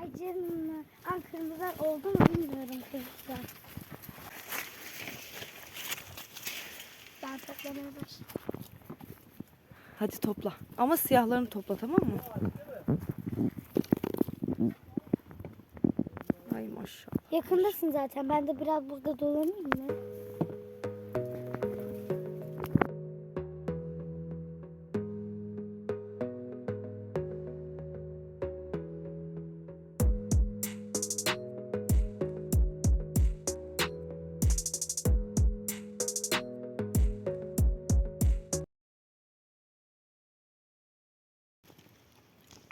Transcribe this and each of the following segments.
Ay canına. An kırmızılar oldu mu bilmiyorum kırmızılar. Ben toplamaya başladım. Hadi topla. Ama siyahlarını topla tamam mı? Ay maşallah. Yakındasın zaten. Ben de biraz burada dolanayım mı?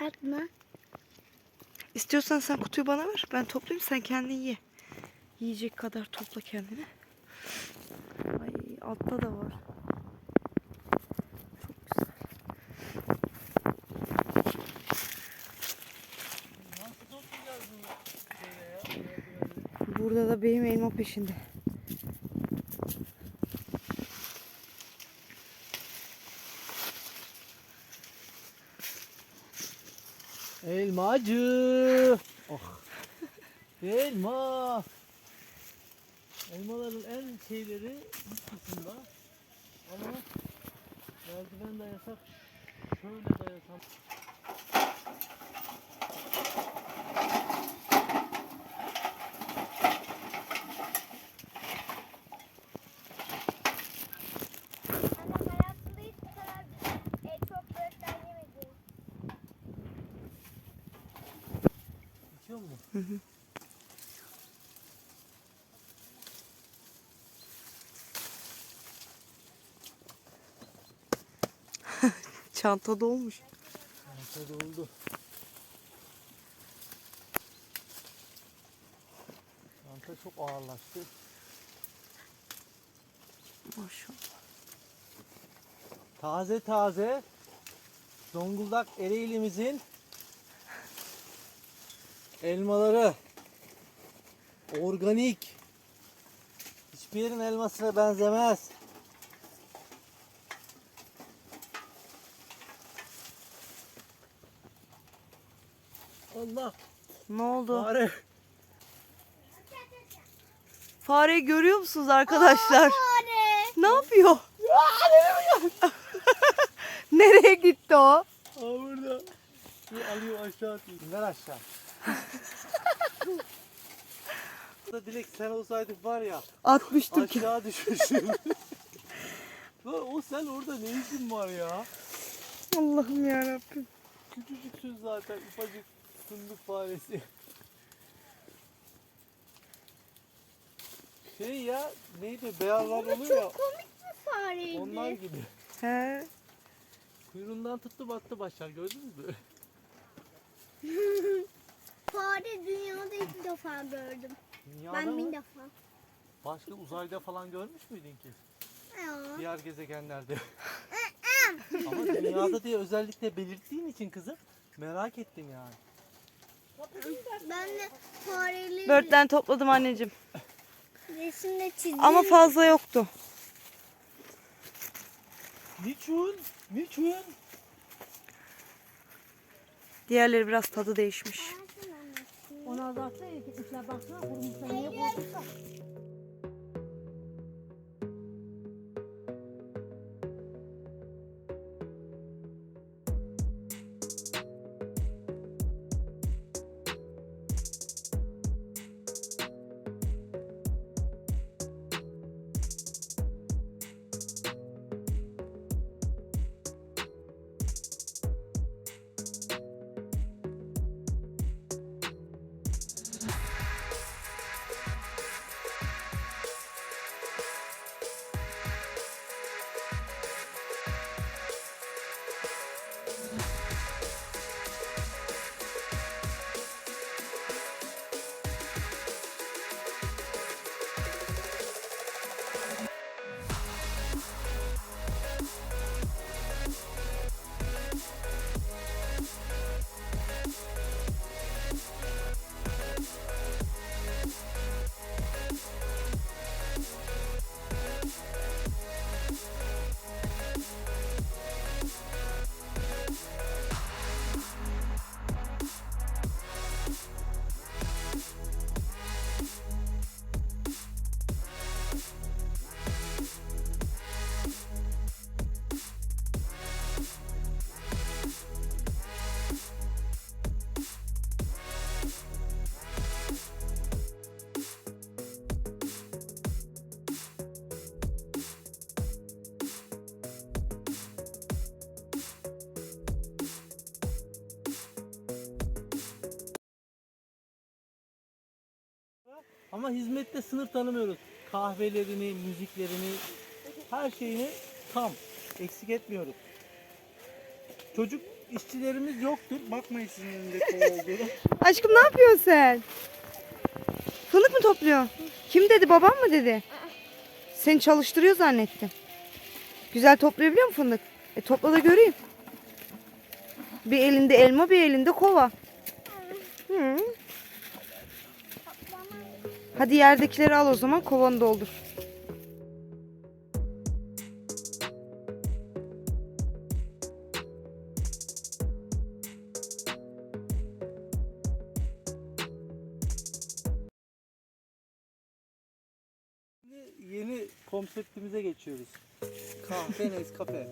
Atma. İstiyorsan sen kutuyu bana ver. Ben toplayayım sen kendin ye. Yiyecek kadar topla kendine. Ay altta da var. Çok güzel. Burada da benim elma peşinde. Elmacı. Oh. Elma. Elmaların en şeyleri üst kısımda. Ama merdiven dayasak şöyle dayasam. Annem hayatında hiç bu kadar e, çok böğürtlen yemedi. Mu? Çanta dolmuş. Arkada oldu. Çanta çok ağırlaştı. Maşallah. Taze taze Zonguldak Ereğli'mizin elmaları organik hiçbir yerin elmasına benzemez. Allah Ne oldu? fare Fareyi görüyor musunuz arkadaşlar? Fare. Ne yapıyor? Nereye gitti o? Aa burada. Bir alıyor aşağı atıyor. Ver aşağı. Dilek sen olsaydın var ya Atmıştım ki. aşağı düşürsün. Lan o sen orada ne işin var ya? Allah'ım yarabbim. Küçücüksün zaten ufacık fındık faresi. Şey ya neydi beyazlar oluyor ya Komik bir fareydi. onlar gibi. He. Kuyruğundan tuttu battı başlar gördünüz mü? Fare dünyada ilk defa gördüm. Dünyada ben mı? bin defa. Başka uzayda falan görmüş müydün ki? Ya. Diğer gezegenlerde. Ama dünyada diye özellikle belirttiğin için kızım merak ettim yani. Ben de fareli Börtlen topladım anneciğim. resimde çizdim. Ama fazla yoktu. Niçin? Niçin? Diğerleri biraz tadı değişmiş. Atla gitmişler baksana kurumuşlar niye koyduysa. Ama hizmette sınır tanımıyoruz. Kahvelerini, müziklerini, her şeyini tam. Eksik etmiyoruz. Çocuk işçilerimiz yoktur. Bakmayın sizin önünde. Aşkım ne yapıyorsun sen? Fındık mı topluyorsun? Kim dedi babam mı dedi? Seni çalıştırıyor zannettim. Güzel toplayabiliyor musun fındık? E topla da göreyim. Bir elinde elma bir elinde kova. Hı. Hadi yerdekileri al o zaman kovanı doldur. Şimdi yeni konseptimize geçiyoruz. Kahve Nescafe.